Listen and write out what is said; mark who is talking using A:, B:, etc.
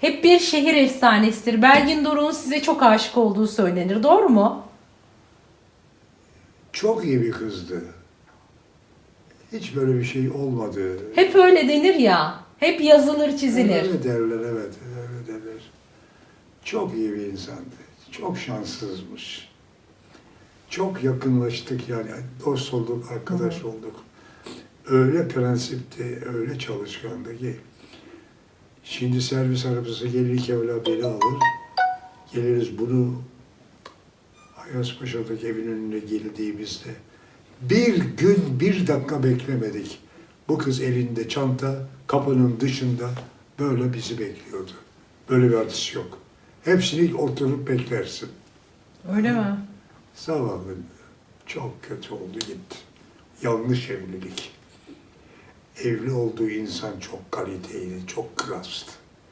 A: hep bir şehir efsanesidir. Belgin Doruk'un size çok aşık olduğu söylenir. Doğru mu?
B: Çok iyi bir kızdı. Hiç böyle bir şey olmadı.
A: Hep öyle denir ya. Hep yazılır, çizilir.
B: Öyle derler evet, öyle derler. Çok iyi bir insandı. Çok şanssızmış. Çok yakınlaştık yani. Dost olduk, arkadaş olduk. Öyle prensipti, öyle çalışkandı ki. Şimdi servis arabası gelir evla beni alır. Geliriz bunu Ayaspaşa'daki evin önüne geldiğimizde bir gün bir dakika beklemedik. Bu kız elinde çanta, kapının dışında böyle bizi bekliyordu. Böyle bir hadis yok. Hepsini oturup beklersin.
A: Öyle mi?
B: Zavallı çok kötü oldu gitti. Yanlış evlilik. Evli olduğu insan çok kaliteydi, çok klastı.